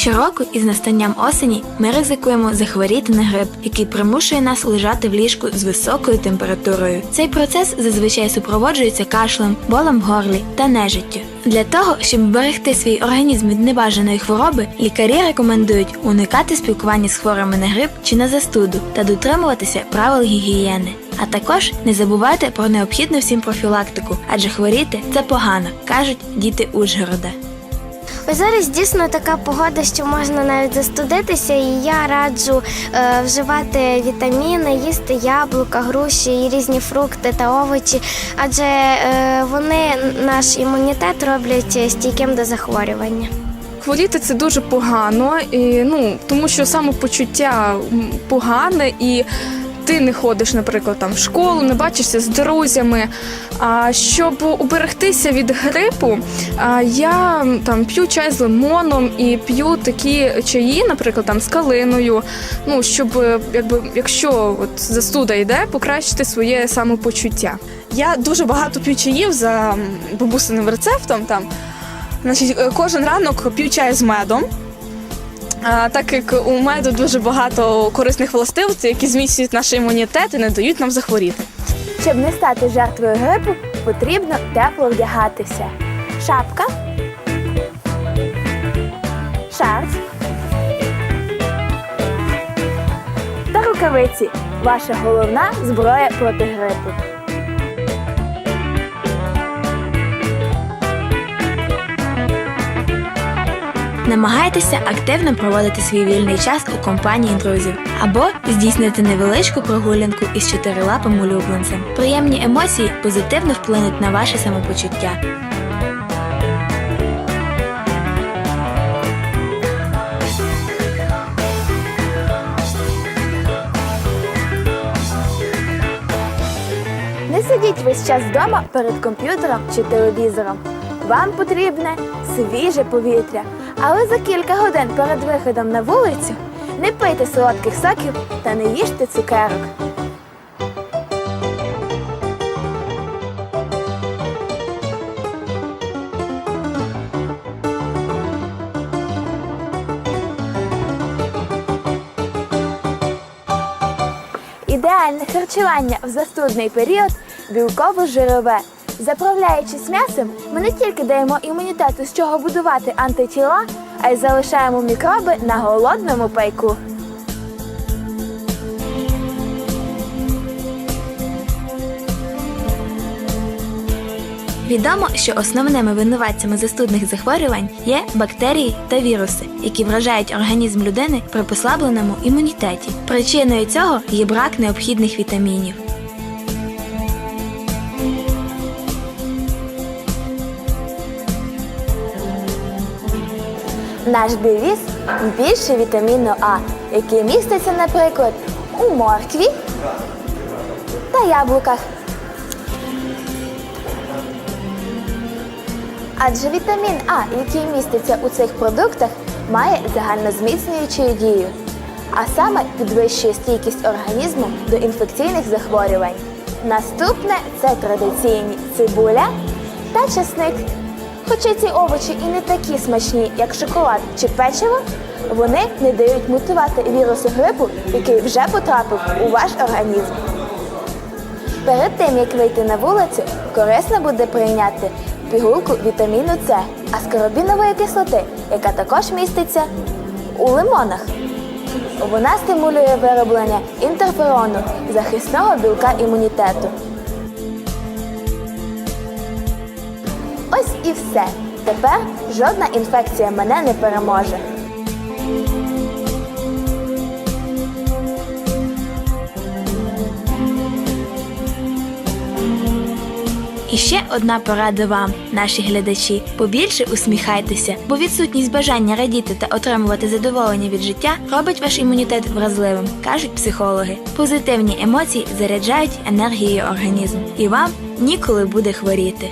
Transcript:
Щороку із настанням осені ми ризикуємо захворіти на грип, який примушує нас лежати в ліжку з високою температурою. Цей процес зазвичай супроводжується кашлем, болем в горлі та нежиттю. Для того, щоб берегти свій організм від небажаної хвороби, лікарі рекомендують уникати спілкування з хворими на грип чи на застуду та дотримуватися правил гігієни. А також не забувайте про необхідну всім профілактику, адже хворіти це погано, кажуть діти Ужгорода. Ось зараз дійсно така погода, що можна навіть застудитися, і я раджу е, вживати вітаміни, їсти яблука, груші і різні фрукти та овочі, адже е, вони наш імунітет роблять стійким до захворювання. Хворіти це дуже погано, і, ну, тому що самопочуття погане і. Ти не ходиш, наприклад, там в школу, не бачишся з друзями. А щоб уберегтися від грипу, я там п'ю чай з лимоном і п'ю такі чаї, наприклад, там з калиною. Ну щоб е, якби якщо от застуда йде, покращити своє самопочуття. Я дуже багато п'ю чаїв за бабусиним рецептом. Там. Значить, е, кожен ранок п'ю чай з медом. А, так як у меду дуже багато корисних властивостей, які зміцнюють наш імунітет і не дають нам захворіти. Щоб не стати жертвою грипу, потрібно тепло вдягатися. Шапка, шарф та рукавиці ваша головна зброя проти грипу. Намагайтеся активно проводити свій вільний час у компанії друзів або здійснити невеличку прогулянку із чотирилапим улюбленцем. Приємні емоції позитивно вплинуть на ваше самопочуття. Не сидіть весь час вдома перед комп'ютером чи телевізором. Вам потрібне свіже повітря, але за кілька годин перед виходом на вулицю не пийте солодких соків та не їжте цукерок. Ідеальне харчування в застудний період білково-жирове. Заправляючись м'ясом, ми не тільки даємо імунітету, з чого будувати антитіла, а й залишаємо мікроби на голодному пайку. Відомо, що основними винуватцями застудних захворювань є бактерії та віруси, які вражають організм людини при послабленому імунітеті. Причиною цього є брак необхідних вітамінів. Наш девіз більше вітаміну А, який міститься, наприклад, у моркві та яблуках. Адже вітамін А, який міститься у цих продуктах, має загальнозміцнюючу дію, а саме підвищує стійкість організму до інфекційних захворювань. Наступне це традиційні цибуля та часник. Хоча ці овочі і не такі смачні, як шоколад чи печиво, вони не дають мутувати вірусу грипу, який вже потрапив у ваш організм. Перед тим, як вийти на вулицю, корисно буде прийняти пігулку вітаміну С, аскорбінової кислоти, яка також міститься у лимонах. Вона стимулює вироблення інтерферону, захисного білка імунітету. Ось і все. Тепер жодна інфекція мене не переможе. І ще одна порада вам, наші глядачі. Побільше усміхайтеся, бо відсутність бажання радіти та отримувати задоволення від життя робить ваш імунітет вразливим, кажуть психологи. Позитивні емоції заряджають енергією організм, і вам ніколи буде хворіти.